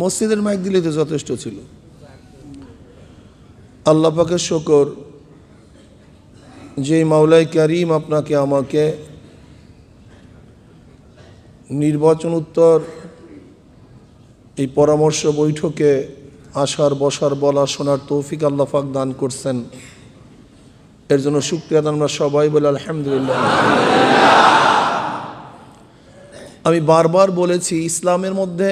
মসজিদের মাইক দিলে তো যথেষ্ট ছিল। আল্লাহ পাকের শকর যে মাওলাই করিম আপনাকে আমাকে নির্বাচন উত্তর, এই পরামর্শ বৈঠকে আসার, বসার বলা শোনার তৌফিক আল্লাহ পাক দান করছেন। এর জন্য শুক্রিয়া আমরা সবাই বলে আলহামদুলিল্লাহ। আমি বারবার বলেছি, ইসলামের মধ্যে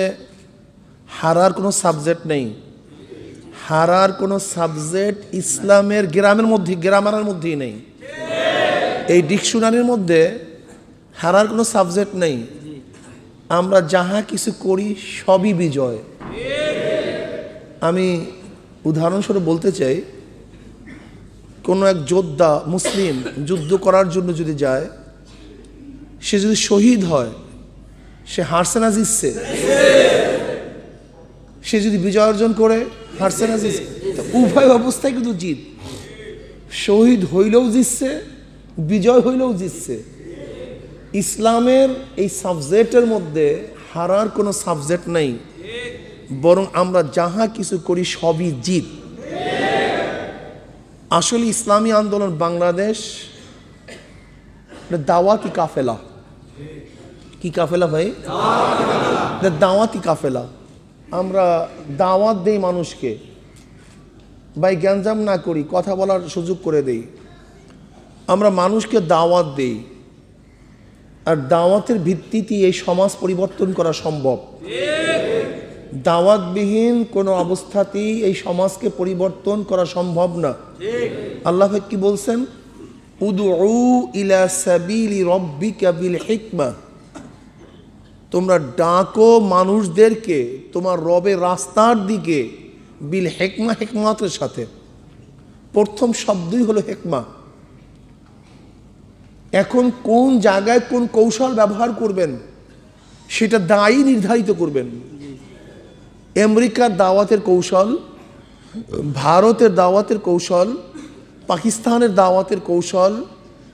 হারার কোনো সাবজেক্ট নেই। হারার কোনো সাবজেক্ট ইসলামের গ্রামের মধ্যে, গ্রামারের মধ্যেই নেই। এই ডিকশনারির মধ্যে হারার কোনো সাবজেক্ট নেই। আমরা যাহা কিছু করি সবই বিজয়। আমি উদাহরণস্বরূপ বলতে চাই, কোনো এক যোদ্ধা মুসলিম যুদ্ধ করার জন্য যদি যায়, সে যদি শহীদ হয়, সে হারছে না জিতছে? সে যদি বিজয় অর্জন করে হারছে না জিতছে উভয় অবস্থায় কিন্তু জিত। শহীদ হইলেও জিতছে, বিজয় হইলেও জিতছে। ইসলামের এই সাবজেক্টের মধ্যে হারার কোনো সাবজেক্ট নাই, বরং আমরা যাহা কিছু করি সবই জিত। আসলে ইসলামী আন্দোলন বাংলাদেশ দাওয়াতি কাফেলা। কি কাফেলা ভাই? দাওয়াতি কাফেলা। আমরা দাওয়াত দেই মানুষকে, ভাই গ্যাঞ্জাম না করি, কথা বলার সুযোগ করে দেই। আমরা মানুষকে দাওয়াত দেই। আর দাওয়াতের ভিত্তিতে এই সমাজ পরিবর্তন করা সম্ভব। দাওয়াতবিহীন কোনো অবস্থাতেই এই সমাজকে পরিবর্তন করা সম্ভব না। আল্লাহ কি বলছেন? উদু ইলা সাবিলি রব্বিকা বিল হিকমা। তোমরা ডাকো মানুষদেরকে তোমার রবে রাস্তার দিকে বিল হেকমা হেকমাতের সাথে। প্রথম শব্দই হলো হেকমা। এখন কোন জায়গায় কোন কৌশল ব্যবহার করবেন, সেটা দায়ী নির্ধারিত করবেন। আমেরিকার দাওয়াতের কৌশল, ভারতের দাওয়াতের কৌশল, পাকিস্তানের দাওয়াতের কৌশল,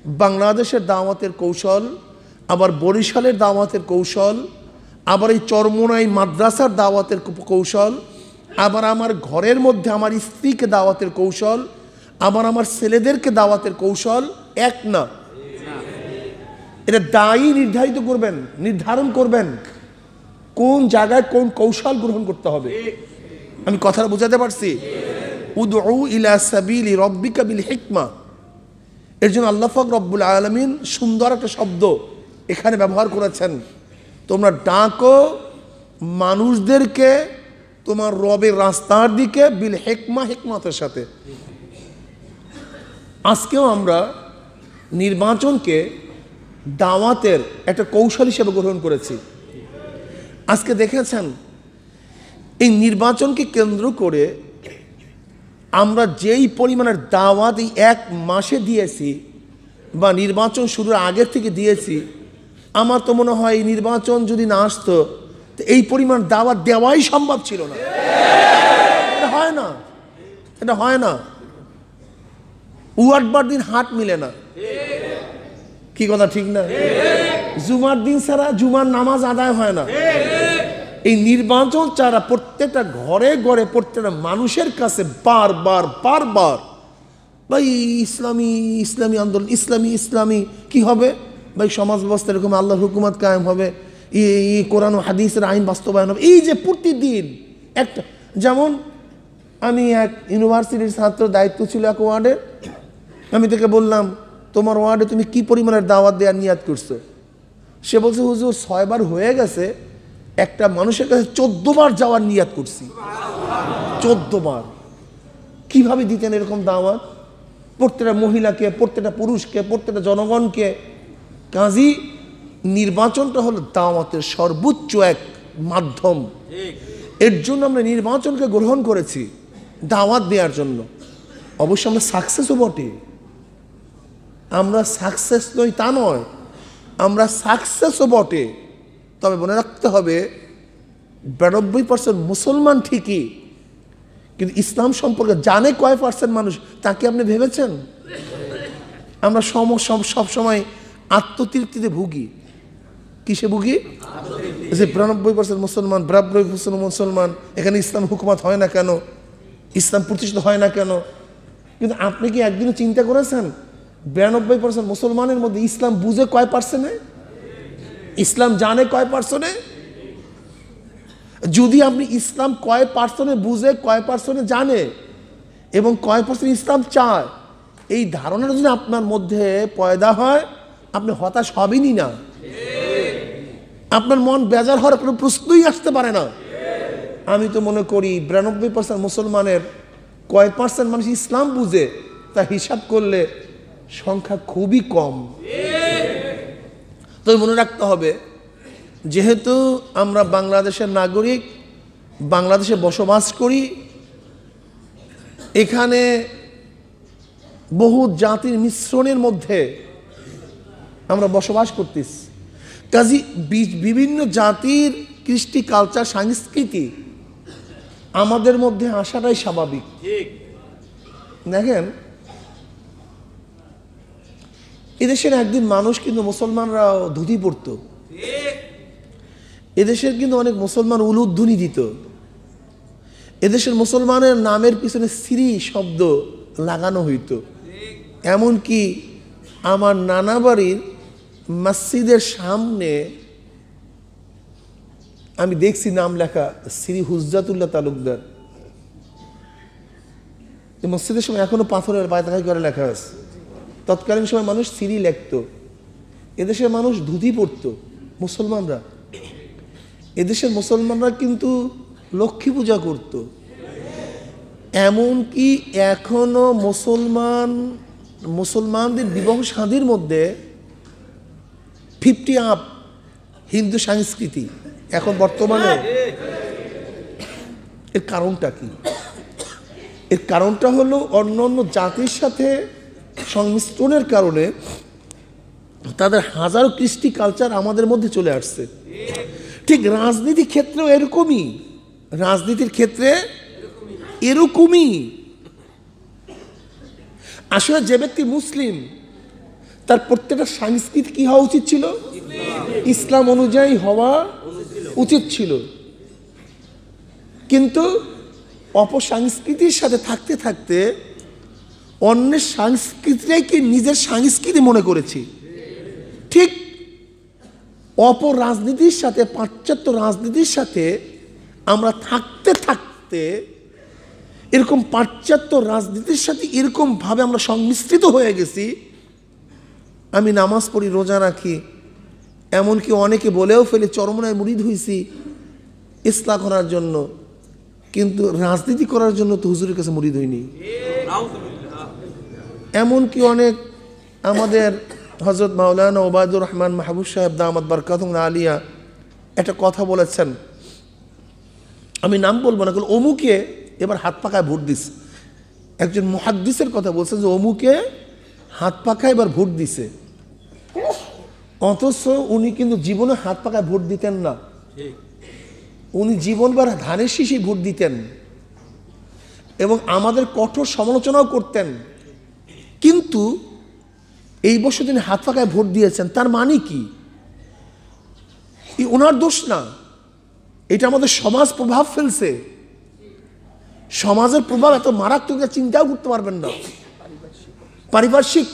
বাংলাদেশের দাওয়াতের কৌশল আবার বরিশালের দাওয়াতের কৌশল, আবার এই চরমোনাই মাদ্রাসার দাওয়াতের কৌশল, আবার আমার ঘরের মধ্যে আমার স্ত্রীকে দাওয়াতের কৌশল, আবার আমার ছেলেদেরকে দাওয়াতের কৌশল, এক না। এটা দায়ী নির্ধারিত করবেন, নির্ধারণ করবেন কোন জায়গায় কোন কৌশল গ্রহণ করতে হবে। আমি কথাটা বোঝাতে পারছি। উদউ ইলা সাবিলি রব্বিকা বিল হিকমা। এর জন্য আল্লাহ ফাক রব্বুল আলমিন সুন্দর একটা শব্দ এখানে ব্যবহার করেছেন। তোমরা ডাকো, মানুষদেরকে তোমার রবের রাস্তার দিকে বিল হেকমা হেকমাতের সাথে। আজকেও আমরা নির্বাচনকে দাওয়াতের একটা কৌশল হিসেবে গ্রহণ করেছি। আজকে দেখেছেন, এই নির্বাচনকে কেন্দ্র করে আমরা যেই পরিমাণের দাওয়াত এই এক মাসে দিয়েছি বা নির্বাচন শুরুর আগের থেকে দিয়েছি আমার তো মনে হয় নির্বাচন যদি না আসতো এই পরিমাণ দাওয়াত দেওয়াই সম্ভব ছিল না। এটা হয় না। এটা হয় না। উয়াটবার দিন হাট মিলে না। কি কথা, ঠিক না? জুমার দিন ছাড়া জুমার নামাজ আদায় হয় না। এই নির্বাচন ছাড়া প্রত্যেকটা ঘরে ঘরে প্রত্যেকটা মানুষের কাছে বারবার বারবার, ভাই, ইসলামী ইসলামী আন্দোলন, ইসলামী ইসলামী, কি হবে? ভাই, সমাজ ব্যবস্থা এরকম, আল্লাহর হুকুমত কায়েম হবে। এই কোরআন হাদিসের আইন বাস্তবায়ন হবে। এই যে প্রতিদিন একটা, যেমন আমি এক ইউনিভার্সিটির ছাত্র, দায়িত্ব ছিল এক ওয়ার্ডের আমি তাকে বললাম, তোমার ওয়ার্ডে তুমি কি পরিমাণের দাওয়াত দেওয়ার নিয়াদ করছ? সে বলছে, হুজুর ছয়বার হয়ে গেছে, একটা মানুষের কাছে চোদ্দবার যাওয়ার নিয়াদ করছি। চোদ্দবার কীভাবে দিতেন এরকম দাওয়াত? প্রত্যেকটা মহিলাকে, প্রত্যেকটা পুরুষকে, প্রত্যেকটা জনগণকে কাজী নির্বাচনটা হলো দাওয়াতের সর্বোচ্চ এক মাধ্যম। এর জন্য আমরা নির্বাচনকে গ্রহণ করেছি দাওয়াত দেওয়ার জন্য। অবশ্য আমরা সাকসেসও বটে। আমরা সাকসেস নই তা নয় আমরা সাকসেসও বটে। তবে মনে রাখতে হবে বিরানব্বই পার্সেন্ট মুসলমান ঠিকই কিন্তু ইসলাম সম্পর্কে জানে কয় পার্সেন্ট মানুষ তাকে আপনি ভেবেছেন? আমরা সম সব সময় আত্মতৃপ্তিতে ভুগি। কিসে ভুগি? যে বিরানব্বই পার্সেন্ট মুসলমান, বিরানব্বই পার্সেন্ট মুসলমান, এখানে ইসলাম হুকুমাত হয় না কেন? ইসলাম প্রতিষ্ঠিত হয় না কেন? কিন্তু আপনি কি একদিনও চিন্তা করেছেন? বিরানব্বই পার্সেন্ট মুসলমানের মধ্যে ইসলাম বুঝে কয় পার্সেন্টে ইসলাম জানে কয় পার্সেন্টে যদি আপনি ইসলাম কয় পার্সেন্টে বুঝে কয় পার্সেন্টে জানে এবং কয় পার্সেন্ট ইসলাম চায়, এই ধারণাটা যদি আপনার মধ্যে পয়দা হয় আপনি হতাশ হবেনই না। আপনার মন বেজার হওয়ার কোনো প্রশ্নই আসতে পারে না। আমি তো মনে করি বিরানব্বই পার্সেন্ট মুসলমানের কয়েক পার্সেন্ট মানুষ ইসলাম বুঝে, তা হিসাব করলে সংখ্যা খুবই কম। তবে মনে রাখতে হবে, যেহেতু আমরা বাংলাদেশের নাগরিক, বাংলাদেশে বসবাস করি, এখানে বহু জাতির মিশ্রণের মধ্যে আমরা বসবাস করতেছি। কাজী বিভিন্ন জাতির কৃষ্টি কালচার সংস্কৃতি আমাদের মধ্যে আসাটাই স্বাভাবিক। দেখেন এদেশের একদিন মানুষ কিন্তু মুসলমানরা ধুতি পড়ত এদেশের কিন্তু অনেক মুসলমান উলুধ্বনি দিত। এদেশের মুসলমানের নামের পিছনে সিরি শব্দ লাগানো হইতো। এমনকি আমার নানা বাড়ির মসজিদের সামনে আমি দেখছি নাম লেখা শ্রী হুজরাতুল্লাহ তালুকদার। মসজিদের সময় এখনও পাথরের পায়তাকাই করে লেখা আছে। তৎকালীন সময় মানুষ সিঁড়ি লেখত। এদেশের মানুষ ধুতি পরত, মুসলমানরা। এদেশের মুসলমানরা কিন্তু লক্ষ্মী পূজা করত। এমনকি এখনও মুসলমান, মুসলমানদের বিবাহ শাদির মধ্যে ফিফটি আপ হিন্দু সংস্কৃতি, এখন বর্তমানে। এর কারণটা কি? এর কারণটা হলো অন্য অন্য জাতির সাথে সংমিশ্রণের কারণে তাদের হাজারো কৃষ্টি কালচার আমাদের মধ্যে চলে আসছে। ঠিক রাজনীতি ক্ষেত্রেও এরকমই। রাজনীতির ক্ষেত্রে এরকমই। আসলে যে ব্যক্তি মুসলিম তার প্রত্যেকটা সংস্কৃতি কি হওয়া উচিত ছিল? ইসলাম অনুযায়ী হওয়া উচিত ছিল। কিন্তু অপসংস্কৃতির সাথে থাকতে থাকতে অন্যের সংস্কৃতিটাকে নিজের সংস্কৃতি মনে করেছি? ঠিক অপর রাজনীতির সাথে, পাশ্চাত্য রাজনীতির সাথে আমরা থাকতে থাকতে এরকম পাশ্চাত্য রাজনীতির সাথে এরকমভাবে আমরা সংমিশ্রিত হয়ে গেছি। আমি নামাজ পড়ি, রোজা রাখি। এমনকি অনেকে বলেও ফেলে, চরমনায় মুড়িদ হয়েছি ইসলা করার জন্য। কিন্তু রাজনীতি করার জন্য তো হুজুরের কাছে মুড়িদ হইনি এমনকি অনেক আমাদের হজরত মাওলানা ওবায়দুর রহমান মাহবুব সাহেব দামাদ বরকাত আলিয়া একটা কথা বলেছেন। আমি নাম বলব না, কিন্তু অমুকে এবার হাত পাকায় ভোট দিস একজন মুহাদ্দিসের কথা বলছেন যে অমুকে হাত পাকায় এবার ভোট দিছে। অথচ উনি কিন্তু জীবনে হাত পাকায় ভোট দিতেন না। উনি জীবনবার ধানের শীষে ভোট দিতেন এবং আমাদের কঠোর সমালোচনাও করতেন। কিন্তু এই বছর তিনি হাত পাকায় ভোট দিয়েছেন তার মানে কি? ওনার দোষ না। এটা আমাদের সমাজ প্রভাব ফেলছে। সমাজের প্রভাব এত মারাত্মক চিন্তাও করতে পারবেন না। পারিপার্শ্বিক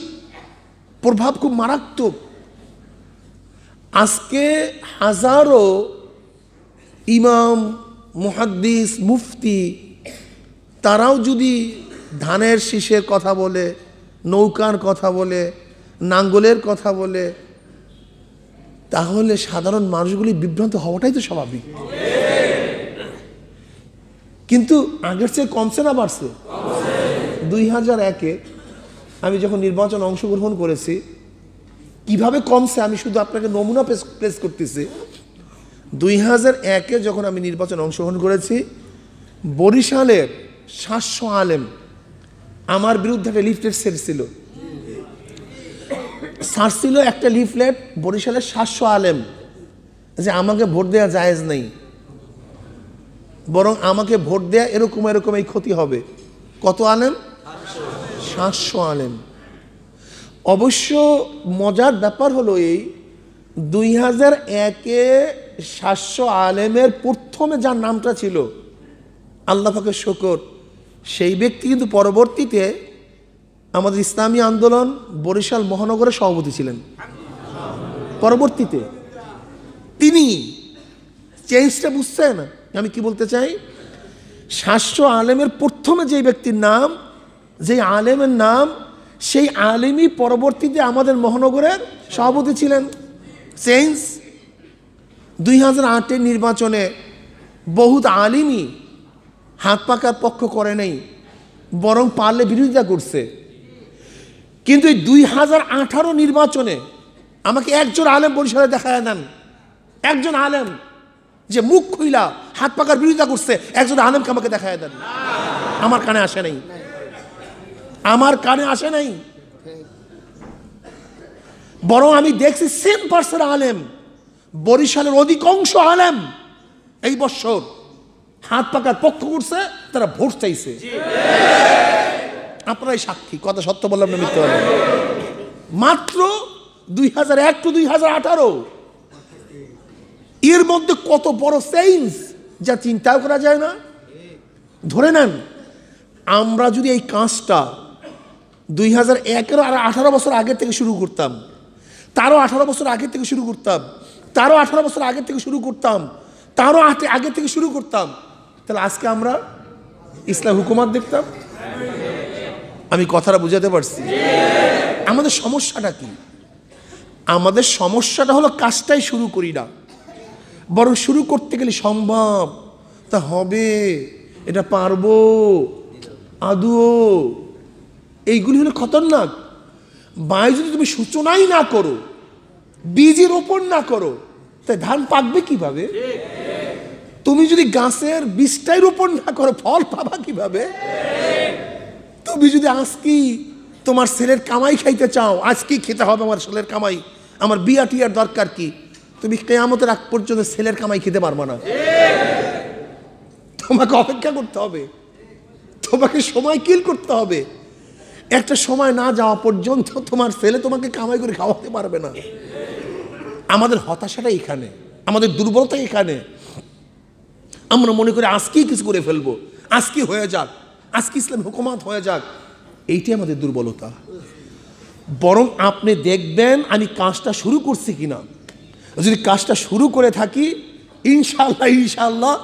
প্রভাব খুব মারাত্মক। আজকে হাজারো ইমাম, মুহাদ্দিস, মুফতি, তারাও যদি ধানের শীষের কথা বলে, নৌকার কথা বলে, নাঙ্গলের কথা বলে, তাহলে সাধারণ মানুষগুলি বিভ্রান্ত হওয়াটাই তো স্বাভাবিক। কিন্তু আগের চেয়ে কমছে না বাড়ছে? দুই হাজার একে আমি যখন নির্বাচন অংশগ্রহণ করেছি কীভাবে কমছে? আমি শুধু আপনাকে নমুনা প্লেস করতেছি। দুই হাজার একে যখন আমি নির্বাচন অংশগ্রহণ করেছি, বরিশালের সাতশো আলেম আমার বিরুদ্ধে একটা লিফলেট ছিল ছিল একটা লিফলেট বরিশালের সাতশো আলেম যে আমাকে ভোট দেওয়া জায়েজ নেই। বরং আমাকে ভোট দেয়া এরকম এরকম এই ক্ষতি হবে। কত আলেম? সাতশো আলেম। অবশ্য মজার ব্যাপার হলো এই দুই হাজার একে সাতশো আলেমের প্রথমে যার নামটা ছিল আল্লাহ পাকের শকর, সেই ব্যক্তি কিন্তু পরবর্তীতে আমাদের ইসলামী আন্দোলন বরিশাল মহানগরের সভাপতি ছিলেন। পরবর্তীতে তিনি চেঞ্জটা বুঝছেন আমি কি বলতে চাই? সাতশো আলেমের প্রথমে যে ব্যক্তির নাম যে আলেমের নাম সেই আলেমই পরবর্তীতে আমাদের মহানগরের সভাপতি ছিলেন। সেন্স দুই হাজার আটের নির্বাচনে বহুত আলিমই হাত পাকার পক্ষ করে নাই, বরং পারলে বিরোধিতা করছে। কিন্তু এই দুই হাজার আঠারো নির্বাচনে আমাকে একজন আলেম পরিষদে দেখা দেন। একজন আলেম যে মুখ খুইলা হাত পাকার বিরোধিতা করছে, একজন আলেমকে আমাকে দেখা দেন। আমার কানে আসে নাই। আমার কানে আসে নাই। বরং আমি দেখছি সেম পার্সেন্ট আলেম, বরিশালের অধিকাংশ আলেম এই বছর হাত পাকার পক্ষ করছে, তারা ভোট চাইছে। আপনারাই সাক্ষী, কথা সত্য বললাম না, মিথ্যে বললাম মাত্র দুই হাজার এক টু দুই হাজার আঠারো, এর মধ্যে কত বড় চেঞ্জ যা চিন্তাও করা যায় না। ধরে নেন, আমরা যদি এই কাজটা দুই হাজার একেরও আর আঠারো বছর আগের থেকে শুরু করতাম। তারও আঠারো বছর আগের থেকে শুরু করতাম। তারও আঠারো বছর আগের থেকে শুরু করতাম। তারও আগের থেকে শুরু করতাম। তাহলে আজকে আমরা ইসলাম হুকুমাত দেখতাম? আমি কথাটা বুঝাতে পারছি। আমাদের সমস্যাটা কি? আমাদের সমস্যাটা হলো কাজটাই শুরু করি না। বরং শুরু করতে গেলে সম্ভব। তা হবে। এটা পারব। আদুও। এইগুলি হলো খতরনাক। বায়ু যদি তুমি সূচনাই না করো, বীজের রোপণ না করো, তাই ধান পাকবে কীভাবে? তুমি যদি গাছের বীজটাই রোপণ না করো, ফল পাবা কীভাবে? তুমি যদি আজকে তোমার ছেলের কামাই খাইতে চাও আজকেই খেতে হবে আমার ছেলের কামাই, আমার বিয়া টিয়ার দরকার কি? তুমি কেয়ামতের আগ পর্যন্ত ছেলের কামাই খেতে পারবে না। তোমাকে অপেক্ষা করতে হবে। তোমাকে সময় কিল করতে হবে। একটা সময় না যাওয়া পর্যন্ত তোমার ছেলে তোমাকে কামাই করে খাওয়াতে পারবে না। আমাদের হতাশাটা এখানে, আমাদের দুর্বলতা এখানে। আমরা মনে করি আজকেই কিছু করে ফেলব আজকে হয়ে যাক, আজকে ইসলাম হুকুমাত হয়ে যাক। এইটাই আমাদের দুর্বলতা। বরং আপনি দেখবেন আমি কাজটা শুরু করছি কিনা। যদি কাজটা শুরু করে থাকি ইনশাল্লাহ ইনশাল্লাহ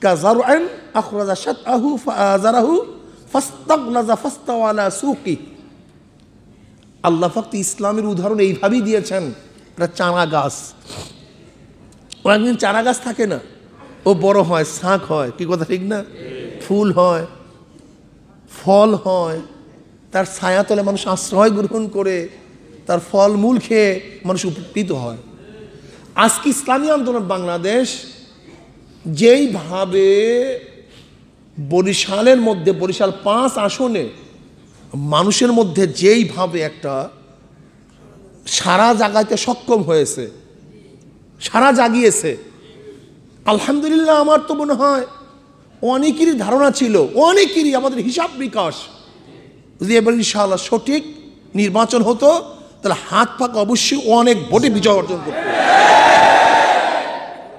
কাজারুন আখরাজা শাতআহু ফাআজারাহু আল্লাহ ফাক্ত ইসলামের উদাহরণ এইভাবেই দিয়েছেন চারা গাছ। ও একদিন চারা গাছ থাকে না, ও বড় হয়, শাঁখ হয়, কি কথা ঠিক না? ফুল হয়, ফল হয়, তার ছায়াতলে মানুষ আশ্রয় গ্রহণ করে, তার ফল মূল খেয়ে মানুষ উপকৃত হয়। আজকে ইসলামী আন্দোলন বাংলাদেশ যেইভাবে বরিশালের মধ্যে, বরিশাল পাঁচ আসনে মানুষের মধ্যে যেইভাবে একটা সারা জাগাইতে সক্ষম হয়েছে, সারা জাগিয়েছে, আলহামদুলিল্লাহ আমার তো মনে হয় অনেকেরই ধারণা ছিল, অনেকেরই আমাদের হিসাব বিকাশ যদি এবার ইনশাআল্লাহ সঠিক নির্বাচন হতো, তাহলে হাত পাক অবশ্যই অনেক ভোটে বিজয় অর্জন করত।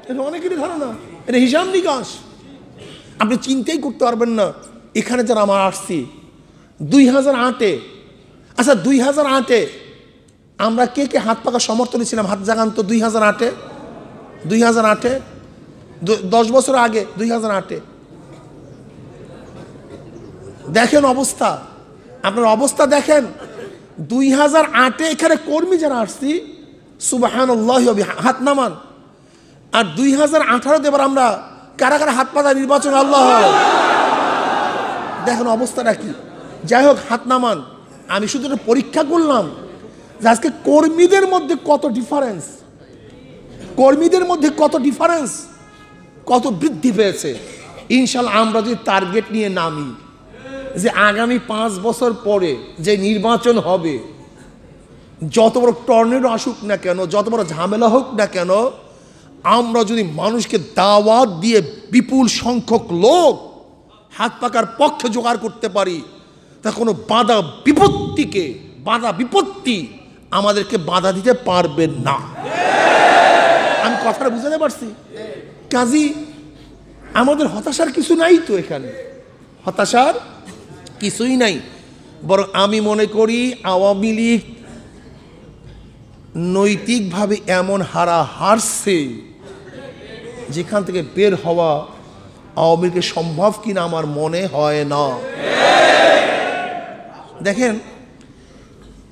এটা অনেকেরই ধারণা, এটা হিসাব বিকাশ। আপনি চিন্তাই করতে পারবেন না, এখানে যারা আমার আসছি। দুই হাজার আটে আচ্ছা দুই হাজার আটে আমরা কে কে হাত পাকা সমর্থনে ছিলাম হাত জাগান তো দুই হাজার আটে। দুই হাজার আটে দশ বছর আগে, দুই হাজার আটে। দেখেন অবস্থা। আপনার অবস্থা দেখেন। দুই হাজার আটে এখানে কর্মী যারা আসছি সুবাহান হাত নামান। আর দুই হাজার আঠারোতে এবার আমরা কারা কারা হাত পাতা নির্বাচন আল্লাহ দেখেন অবস্থাটা কি? যাই হোক, হাত নামান। আমি শুধু পরীক্ষা করলাম যে আজকে কর্মীদের মধ্যে কত ডিফারেন্স কর্মীদের মধ্যে কত ডিফারেন্স কত বৃদ্ধি পেয়েছে? ইনশাল্লাহ আমরা যদি টার্গেট নিয়ে নামি, যে আগামী পাঁচ বছর পরে যে নির্বাচন হবে, যত বড় টর্নেডো আসুক না কেন, যত বড় ঝামেলা হোক না কেন আমরা যদি মানুষকে দাওয়াত দিয়ে বিপুল সংখ্যক লোক হাত পাকার পক্ষে জোগাড় করতে পারি, তা কোনো বাধা বিপত্তিকে, বাধা বিপত্তি আমাদেরকে বাধা দিতে পারবে না। আমি কথাটা বুঝাতে পারছি? কাজী, আমাদের হতাশার কিছু নাই তো এখানে। হতাশার কিছুই নাই। বরং আমি মনে করি আওয়ামী লীগ নৈতিকভাবে এমন হারা হারছে যেখান থেকে বের হওয়া আওয়ামী লীগের সম্ভব কিনা আমার মনে হয় না। দেখেন,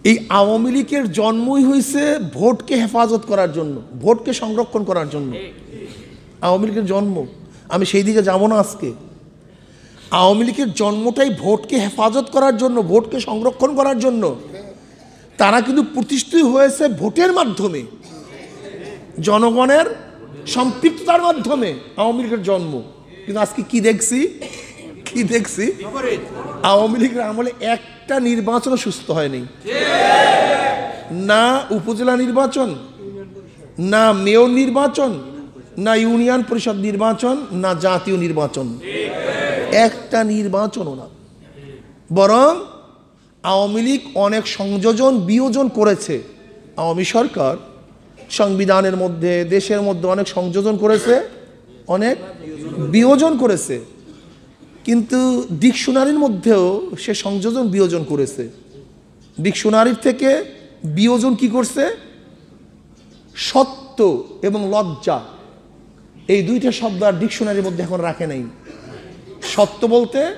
এই আওয়ামী লীগের জন্মই হয়েছে ভোটকে হেফাজত করার জন্য, ভোটকে সংরক্ষণ করার জন্য। আওয়ামী লীগের জন্ম, আমি সেই দিকে যাব না আজকে। আওয়ামী লীগের জন্মটাই ভোটকে হেফাজত করার জন্য, ভোটকে সংরক্ষণ করার জন্য। তারা কিন্তু প্রতিষ্ঠিত হয়েছে ভোটের মাধ্যমে। জনগণের সম্পৃক্ততার মাধ্যমে আওয়ামী লীগের জন্ম। কিন্তু আজকে কি দেখছি? কি দেখছি? আওয়ামী লীগের আমলে একটা নির্বাচনও সুস্থ হয়নি। না উপজেলা নির্বাচন, না মেয়র নির্বাচন, না ইউনিয়ন পরিষদ নির্বাচন, না জাতীয় নির্বাচন। একটা নির্বাচনও না। বরং আওয়ামী লীগ অনেক সংযোজন, বিয়োজন করেছে। আওয়ামী সরকার সংবিধানের মধ্যে, দেশের মধ্যে অনেক সংযোজন করেছে, অনেক বিয়োজন করেছে। কিন্তু ডিকশনারির মধ্যেও সে সংযোজন বিয়োজন করেছে। ডিকশনারির থেকে বিয়োজন কি করছে? সত্য এবং লজ্জা। এই দুইটা শব্দ আর ডিকশনারির মধ্যে এখন রাখে নাই। সত্য বলতে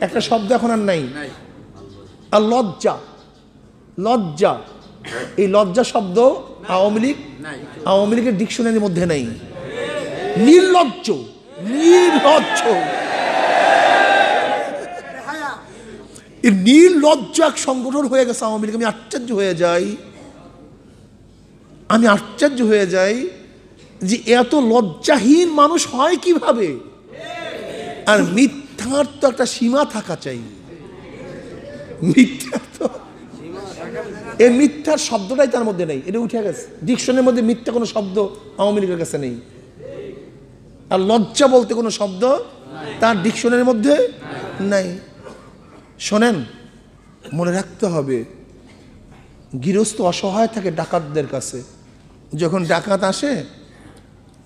একটা শব্দ এখন আর নাই। আর লজ্জা। লজ্জা। এই লজ্জা শব্দ আওয়ামী লীগ? আওয়ামী লীগের ডিকশনারির মধ্যে নেই। নির্লজ্জ নির্লজ্জ। নির্লজ্জ এক সংগঠন হয়ে গেছে আওয়ামী লীগ। আমি আশ্চর্য হয়ে যাই। আমি আশ্চর্য হয়ে যাই যে এত লজ্জাহীন মানুষ হয় কীভাবে? আর মিথ্যার তো একটা সীমা থাকা চাই। মিথ্যা তো এই মিথ্যার শব্দটাই তার মধ্যে নেই। এটা উঠে গেছে। ডিকশনের মধ্যে মিথ্যা কোনো শব্দ আওয়ামী লীগের কাছে নেই। আর লজ্জা বলতে কোনো শব্দ তার ডিকশনের মধ্যে নাই। শোনেন, মনে রাখতে হবে, গৃহস্থ অসহায় থাকে ডাকাতদের কাছে। যখন ডাকাত আসে,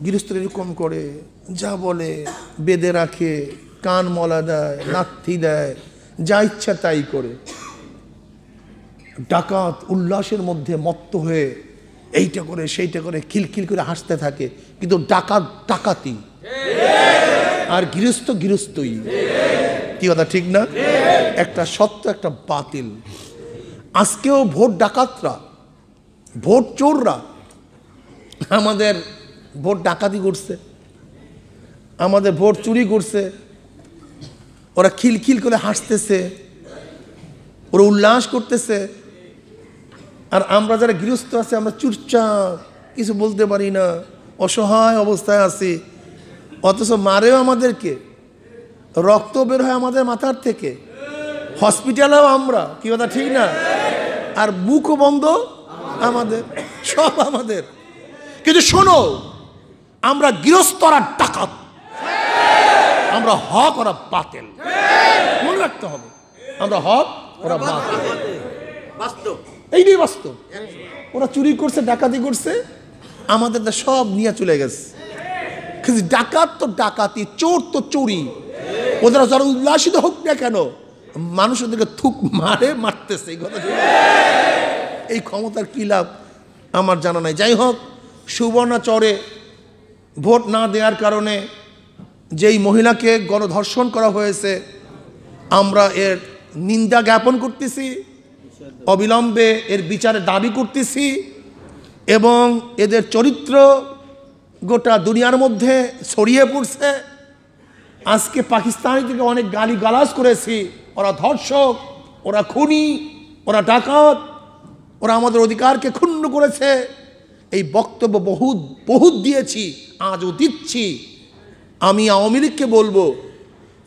গৃহস্থ এরকম করে যা বলে, বেঁধে রাখে, কান মলা দেয় লাথি দেয়, যা ইচ্ছা তাই করে। ডাকাত উল্লাসের মধ্যে মত্ত হয়ে এইটা করে, সেইটা করে, খিলখিল করে হাসতে থাকে। কিন্তু ডাকাত ডাকাতি। আর গৃহস্থ গৃহস্থই। কি কথা, ঠিক না? একটা সত্য, একটা বাতিল। আজকেও ভোট ডাকাতরা, ভোট চোররা, আমাদের ভোট ডাকাতি করছে। আমাদের ভোট চুরি করছে। ওরা খিলখিল করে হাসতেছে। ওরা উল্লাস করতেছে। আর আমরা যারা গৃহস্থ আছে, আমরা চুপচাপ কিছু বলতে পারি না, অসহায় অবস্থায় আছি। অথচ মারেও আমাদেরকে, রক্ত বের হয় আমাদের মাথার থেকে। হসপিটালেও আমরা, কি কথা ঠিক না? আর বুকও বন্ধ আমাদের, সব আমাদের। কিন্তু শোনো, আমরা গৃহস্থরা ডাকাত। আমরা হক ওরা বাতেল। মনে রাখতে হবে, আমরা হক ওরা বাতেল। বাস্তব। এইটাই বাস্তব ওরা চুরি করছে, ডাকাতি করছে, আমাদের সব নিয়ে চলে গেছে। ডাকাত তো ডাকাতি, চোর তো চুরি ওদের যারা উল্লাসিত হোক না কেন, মানুষ ওদেরকে থুক মারে, মারতেছে, এই কথা এই ক্ষমতার কী লাভ? আমার জানা নাই। যাই হোক, সুবর্ণা চরে ভোট না দেওয়ার কারণে যেই মহিলাকে গণধর্ষণ করা হয়েছে, আমরা এর নিন্দা জ্ঞাপন করতেছি। অবিলম্বে এর বিচারে দাবি করতেছি এবং এদের চরিত্র গোটা দুনিয়ার মধ্যে ছড়িয়ে পড়ছে। আজকে পাকিস্তানি থেকে অনেক গালি গালাজ করেছি। ওরা ধর্ষক, ওরা খুনি, ওরা ডাকাত, ওরা আমাদের অধিকারকে ক্ষুণ্ণ করেছে। এই বক্তব্য বহুত বহুত দিয়েছি, আজও দিচ্ছি। আমি আওয়ামী লীগকে বলব,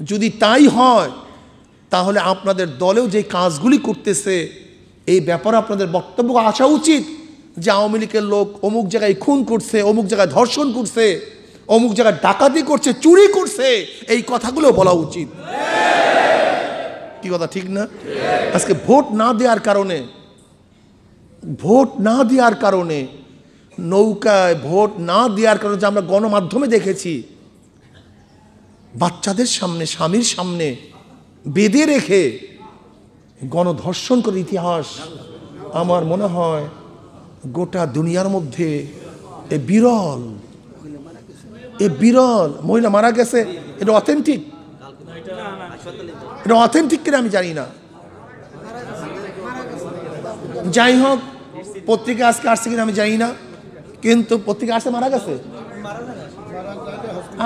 যদি তাই হয়, তাহলে আপনাদের দলেও যে কাজগুলি করতেছে এই ব্যাপারে আপনাদের বক্তব্য আসা উচিত যে আওয়ামী লীগের লোক অমুক জায়গায় খুন করছে, অমুক জায়গায় ধর্ষণ করছে, অমুক জায়গায় ডাকাতি করছে, চুরি করছে, এই কথাগুলো বলা উচিত। কি কথা, ঠিক না? আজকে ভোট না দেওয়ার কারণে, ভোট না দেওয়ার কারণে, নৌকায় ভোট না দেওয়ার কারণে যে আমরা গণমাধ্যমে দেখেছি, বাচ্চাদের সামনে, স্বামীর সামনে বেঁধে রেখে গণধর্ষণ করে ইতিহাস। আমার মনে হয় গোটা দুনিয়ার মধ্যে এ বিরল এ বিরল মহিলা মারা গেছে, এটা অথেন্টিক এটা অথেন্টিক কিনা আমি জানি না। যাই হোক, পত্রিকা আজকে আসছে কিনা আমি জানি না, কিন্তু পত্রিকা আসছে, মারা গেছে।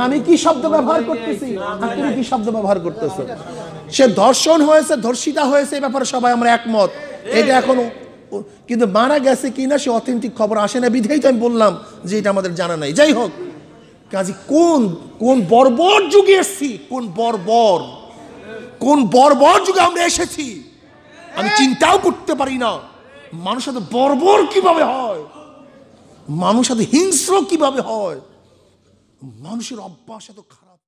আমি কি শব্দ ব্যবহার করতেছি? তুমি কি শব্দ ব্যবহার করতেছো সে ধর্ষণ হয়েছে, ধর্ষিতা হয়েছে, এই ব্যাপারে সবাই আমরা একমত। এটা এখন কিন্তু মারা গেছে কি না সে অথেন্টিক খবর আসে না বিধেই তো আমি বললাম যে এটা আমাদের জানা নাই। যাই হোক, কাজী, কোন কোন বর্বর যুগে এসছি? কোন বর্বর? কোন বর্বর যুগে আমরা এসেছি? আমি চিন্তাও করতে পারি না। মানুষ সাথে বর্বর কীভাবে হয়? মানুষ সাথে হিংস্র কীভাবে হয়? মানুষের অভ্যাস এত